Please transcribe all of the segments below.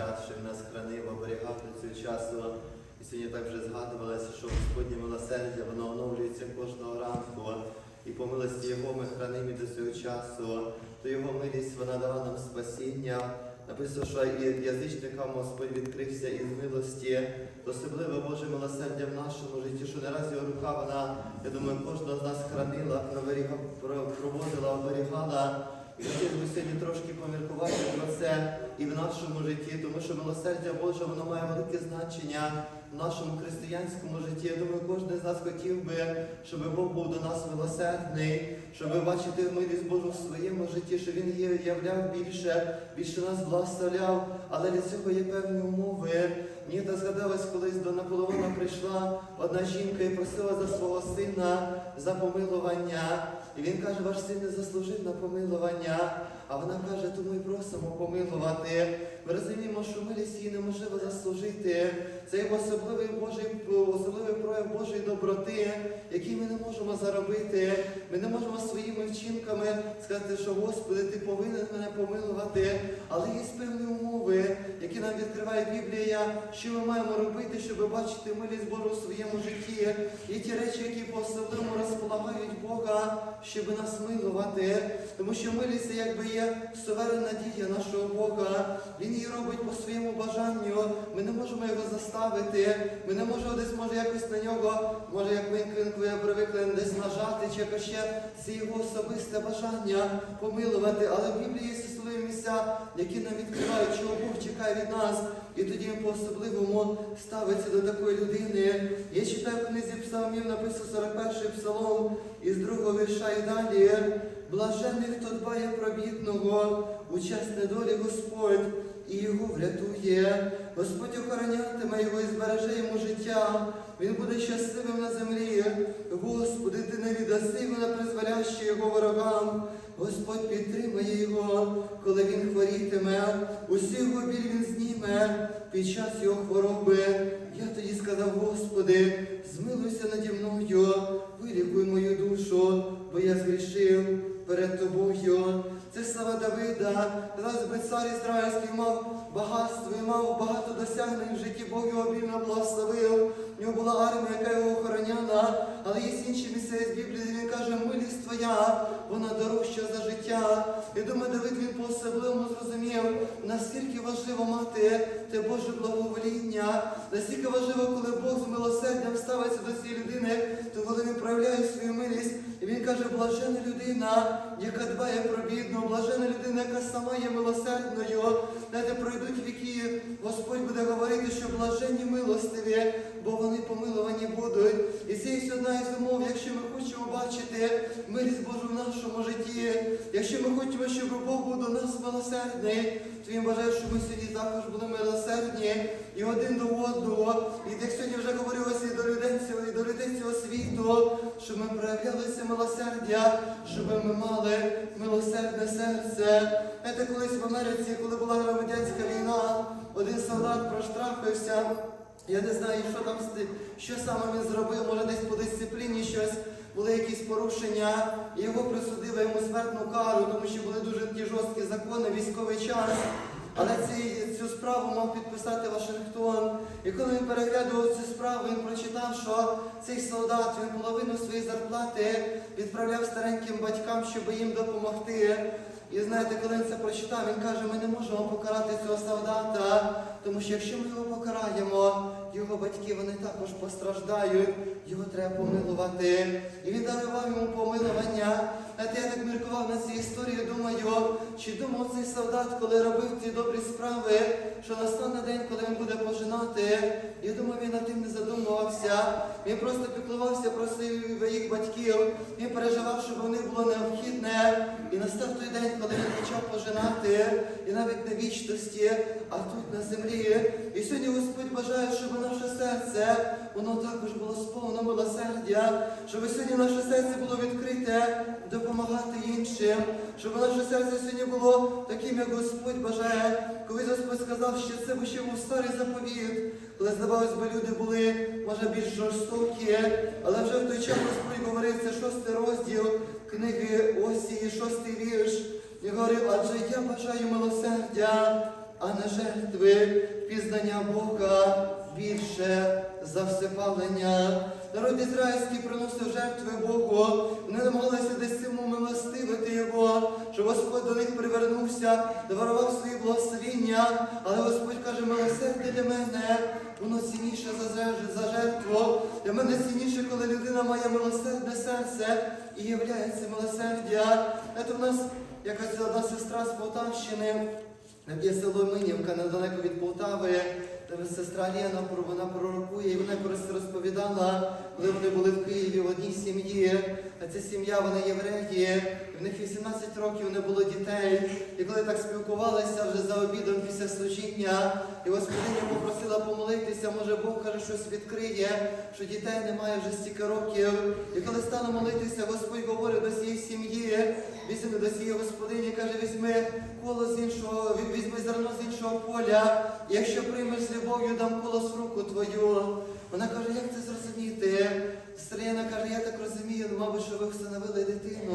час, що він нас хранив, оберігав до цього часу. І сьогодні так вже згадувалося, що Господнє милосердя, воно оновлюється кожного ранку. І по милості Його ми хранимі до цього часу. То Його милість вона дала нам спасіння. Написано, що і язичникам Господь відкрився із милості, особливе Боже милосердя в нашому житті, що не раз його рука вона, я думаю, кожного з нас хранила, проводила, оберігала. І хотів би сьогодні трошки поміркувати про це і в нашому житті, тому що милосердя Боже воно має велике значення в нашому християнському житті. Я думаю, кожен з нас хотів би, щоб Бог був до нас милосердний, щоб бачити милість Божу в своєму житті, що Він є являв більше, більше нас благословляв, але для цього є певні умови. Мені так згадалось, колись до Наполеона прийшла одна жінка і просила за свого сина за помилування. І він каже, ваш син не заслужив на помилування. А вона каже, тому і просимо помилувати. Ми розуміємо, що милість її неможливо заслужити. Це є особливий Божий, особливий прояв Божої доброти, який ми не можемо заробити. Ми не можемо своїми вчинками сказати, що Господи, ти повинен мене помилувати. Але є певні умови, які нам відкриває Біблія, що ми маємо робити, щоб бачити милість Божу в своєму житті. Є ті речі, які по-особливому розполагають Бога, щоб нас милувати. Тому що милість це якби є суверенна дія нашого Бога. Він її робить по своєму бажанню. Ми не можемо його заставити. Ми не можемо десь може якось на нього, може як ми інколи привикли десь нажати, чи якось ще це його особисте бажання помилувати. Але в Біблії є особливі місця, які нам відкривають, чого Бог чекає від нас. І тоді він по-особливому ставиться до такої людини. Я читаю в книзі псалмів, написано 41 псалом із другого вірша і далі. Блажений, хто дбає про бідного, у час недолі Господь і його врятує. Господь охоронятиме його і збереже йому життя. Він буде щасливим на землі. Господи, ти не віддаси його на призволяще його ворогам. Господь підтримає його, коли він хворітиме. Усі його біль він зніме під час його хвороби. Я тоді сказав, Господи, змилуйся наді мною, вилікуй мою душу, бо я згрішив перед тобою. Це слава Давида. Зараз би цар Ізраїльський мав багатство і мав багато досягнень в житті. Бог його обільно благословив. В нього була армія, яка його охороняла. Але є інші місця з Біблії, де він каже, милість твоя, вона дорожча за життя. Я думаю, Давид він по-особливому зрозумів, наскільки важливо мати те Боже благовоління, наскільки важливо, коли Бог з милосердям ставиться до цієї людини, то коли він проявляє свою милість, і він каже, блажена людина, яка дбає про бідного, блажена людина, яка сама є милосердною. Знаєте, пройдуть віки, Господь буде говорити, що блаженні милостиві, бо вони помилувані будуть. І це є одна із умов, якщо ми хочемо бачити милість Божу в нашому житті, якщо ми хочемо, щоб Бог був до нас милосердний, то він бажає, щоб ми сьогодні також були милосердні і один до одного. І як сьогодні вже говорилося і до людей цього, і до людей цього світу, щоб ми проявлялися милосердя, щоб ми мали милосердне серце. Знаєте, колись в Америці, коли була громадянська війна, один солдат проштрафився. Я не знаю, що там що саме він зробив, може десь по дисципліні щось, були якісь порушення, його присудили йому смертну кару, тому що були дуже ті жорсткі закони, військовий час. Але ці, цю справу мав підписати Вашингтон. І коли він переглядував цю справу, він прочитав, що цей солдат він половину своєї зарплати відправляв стареньким батькам, щоб їм допомогти. І знаєте, коли він це прочитав, він каже, ми не можемо покарати цього солдата, тому що якщо ми його покараємо, його батьки вони також постраждають, його треба помилувати. І він дарував йому помилування. Знаєте, я так міркував на цій історії, думаю, чи думав цей солдат, коли робив ці добрі справи, що настане день, коли він буде пожинати. Я думаю, він над тим не задумувався. Він просто піклувався про своїх батьків. Він переживав, щоб них було необхідне. І настав той день, коли він почав пожинати, і навіть на вічності, а тут на землі. І сьогодні Господь бажає, щоб наше серце, воно також було сповнено милосердя, щоб сьогодні наше серце було відкрите, допомагати іншим, щоб наше серце сьогодні було таким, як Господь бажає. Коли Господь сказав, що це був ще був старий заповіт, коли здавалось би, люди були, може, більш жорстокі, але вже в той час Господь говорив, це шостий розділ книги Осії, шостий вірш. І говорив, адже я бажаю милосердя, а не жертви, пізнання Бога більше за всепалення. Народ ізраїльський приносив жертви Богу, вони намагалися десь цьому милостивити його, щоб Господь до них привернувся, дарував свої благословіння, але Господь каже, милосердя для мене, воно цінніше за, жертву. Для мене цінніше, коли людина має милосердне серце і являється милосердя. Це в нас якась одна сестра з Полтавщини. Є село Минівка недалеко від Полтави, сестра Лена, вона пророкує, і вона розповідала, коли вони були в Києві в одній сім'ї. Ця сім'я, вони євреї, в них 18 років не було дітей. І коли так спілкувалися вже за обідом після служіння, і господиня попросила помолитися, може Бог каже, щось відкриє, що дітей немає вже стільки років. І коли стала молитися, Господь говорить до цієї сім'ї, візьми до цієї господині, каже, візьми коло з іншого, візьми зерно з іншого поля, і якщо приймеш з любов'ю, дам колос в руку твою. Вона каже, як це зрозуміти? Стріяна каже, я так розумію, ну, мабуть, що ви встановили дитину.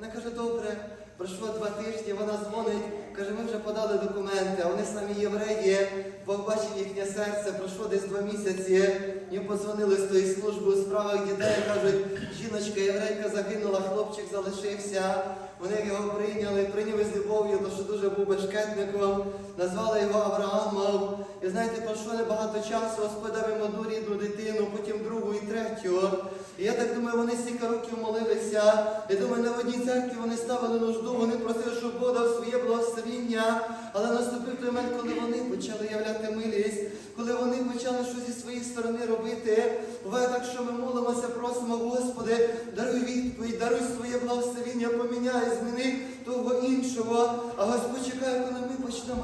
Вона каже, добре, пройшло два тижні, вона дзвонить, каже, ми вже подали документи, а вони самі євреї, бо бачив їхнє серце, пройшло десь два місяці. Їм подзвонили з тої служби у справах дітей, кажуть, жіночка єврейка загинула, хлопчик залишився. Вони його прийняли, прийняли з любов'ю, тому що дуже був бешкетником, назвали його Авраамом. І знаєте, пройшло небагато часу, Господь дав одну рідну дитину, потім другу і третю. І я так думаю, вони стільки років молилися. Я думаю, на одній церкві вони ставили нужду, вони просили, щоб Бог дав своє благословіння. Але наступив той момент, коли вони почали являти милість, коли вони почали щось зі своєї сторони робити. Буває так, що ми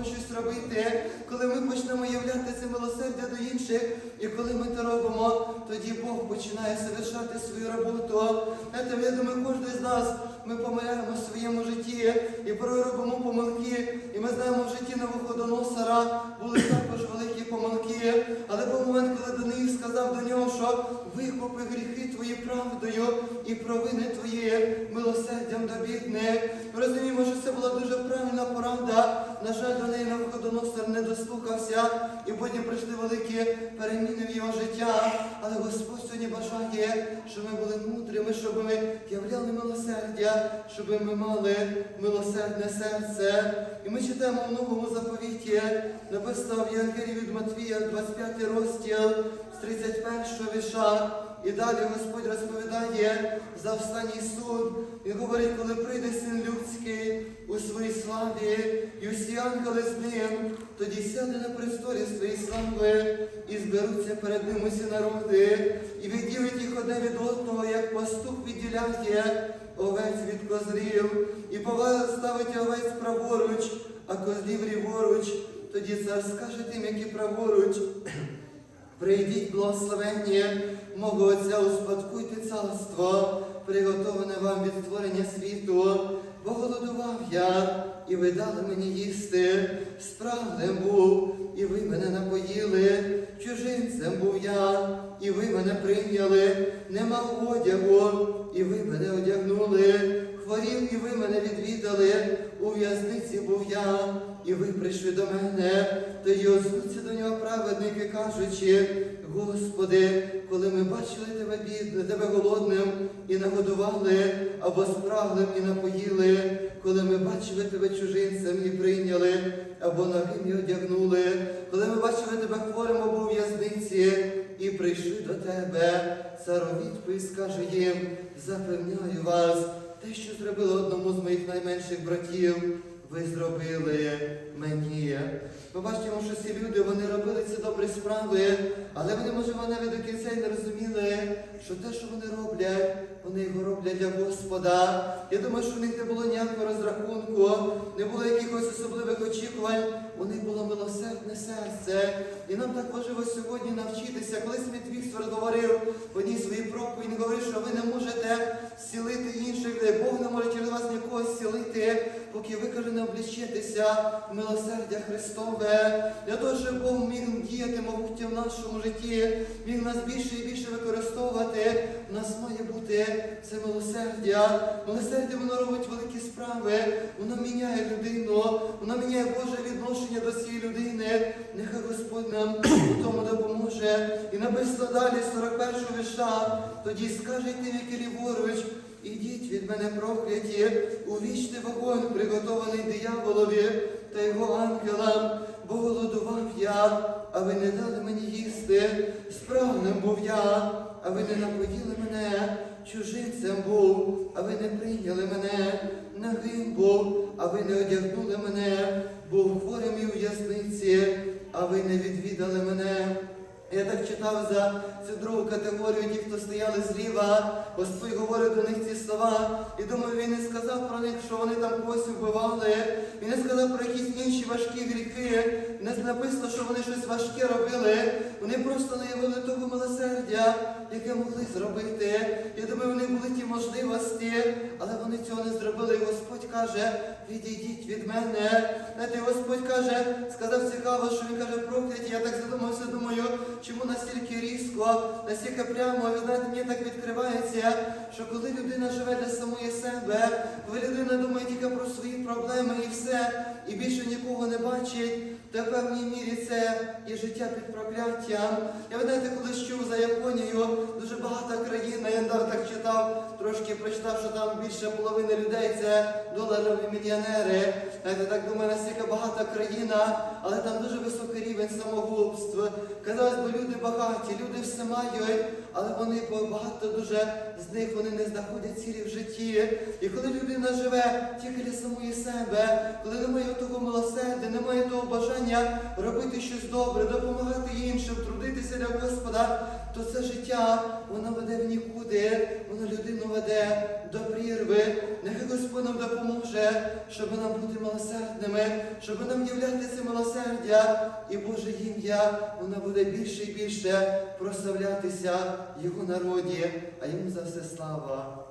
щось робити, коли ми почнемо являти це милосердя до інших. І коли ми це робимо, тоді Бог починає совершати свою роботу. Знаєте, я думаю, кожен з нас ми помиляємо в своєму житті і порой робимо помилки. І ми знаємо, в житті Навуходоносора були також великі помилки. Але був момент, коли Даниїл сказав до нього, що викупи гріхи твої правдою і провини твої милосердям до бідних. Ми розуміємо, що це була дуже правильна порада. На жаль, до неї Навуходоносор не дослухався, і потім прийшли великі переміни в його життя. Але Господь сьогодні бажає, щоб ми були мудрими, щоб ми являли милосердя, щоб ми мали милосердне серце. І ми читаємо в новому заповіті, написав Євангелії від Матвія, 25 розділ з 31 віша. І далі Господь розповідає за останній суд. Він говорить, коли прийде син людський у своїй славі, і усі ангели з ним, тоді сяде на престолі своєї слави, і зберуться перед ним усі народи, і відділить їх одне від одного, як пастух відділяє овець від козлів, і ставить овець праворуч, а козлів ліворуч. Тоді цар скаже тим, які праворуч. Прийдіть благословення мого Отця, успадкуйте царство, приготоване вам від створення світу, бо голодував я, і ви дали мені їсти, справним був, і ви мене напоїли, чужинцем був я, і ви мене прийняли, не мав одягу, і ви мене одягнули, хворів, і ви мене відвідали, у в'язниці був я, і ви прийшли до мене, тоді озвуться до нього праведники, кажучи, Господи, коли ми бачили тебе бідним, тебе голодним і нагодували, або спраглим і напоїли, коли ми бачили тебе чужинцем і прийняли, або нагим і одягнули, коли ми бачили тебе хворим або у в'язниці і прийшли до тебе, цар у відповідь скаже їм, запевняю вас, те, що зробили одному з моїх найменших братів, ви зробили мені. Ми бачимо, що ці люди вони робили ці добрі справи, але вони, можливо, навіть до кінця й не розуміли, що те, що вони роблять, вони його роблять для Господа. Я думаю, що в них не було ніякого розрахунку, не було якихось особливих очікувань. У них милосердне серце. І нам так важливо сьогодні навчитися. Колись Сміт Вікстор говорив в одній своїй проповіді, він говорив, що ви не можете зцілити інших, Бог не може через вас нікого зцілити, поки ви не облічитеся в милосердя Христове, для того, щоб Бог міг діяти могутньо в нашому житті, міг нас більше і більше використовувати. У нас має бути це милосердя. Милосердя воно робить великі справи, воно міняє людину, воно міняє Боже відношення до цієї людини. Нехай Господь нам у тому допоможе. І написано далі 41 віша. Тоді скажете віки ліворуч, ідіть від мене прокляті, у вічний вогонь, приготований дияволові та його ангелам, бо голодував я, а ви не дали мені їсти, справним був я, а ви не напоїли мене, чужинцем був, а ви не прийняли мене, нагим був, а ви не одягнули мене, був хворим і у в'язниці, а ви не відвідали мене. Я так читав за цю другу категорію, ті, хто стояли зліва, Господь говорив до них ці слова. І думаю, він не сказав про них, що вони там когось вбивали. Він не сказав про якісь інші важкі гріхи. Не написано, що вони щось важке робили. Вони просто не явили того милосердя, яке могли зробити. Я думаю, вони були ті можливості, але вони цього не зробили. І Господь каже, відійдіть від мене. Знаєте, Господь каже, сказав цікаво, що він каже, прокляті. Я так задумався, настільки настільки прямо, ви знаєте, мені так відкривається, що коли людина живе для самої себе, коли людина думає тільки про свої проблеми і все, і більше нікого не бачить, то в певній мірі це є життя під прокляттям. Я ви знаєте, коли чув за Японію, дуже багата країна, я так читав, трошки прочитав, що там більше половини людей це доларові мільйонери. Знаєте, так думаю, настільки багата країна, але там дуже високий рівень самогубств. Казалось би, люди багаті, люди все мають, але вони багато дуже з них вони не знаходять цілі в житті. І коли людина живе тільки для самої себе, коли немає того милосердя, немає того бажання робити щось добре, допомагати для Господа, то це життя воно веде в нікуди, воно людину веде до прірви. Нехай Господь нам допоможе, щоб нам бути милосердними, щоб нам являти це милосердя, і Боже ім'я, воно буде більше і більше прославлятися Його народі, а йому за все слава.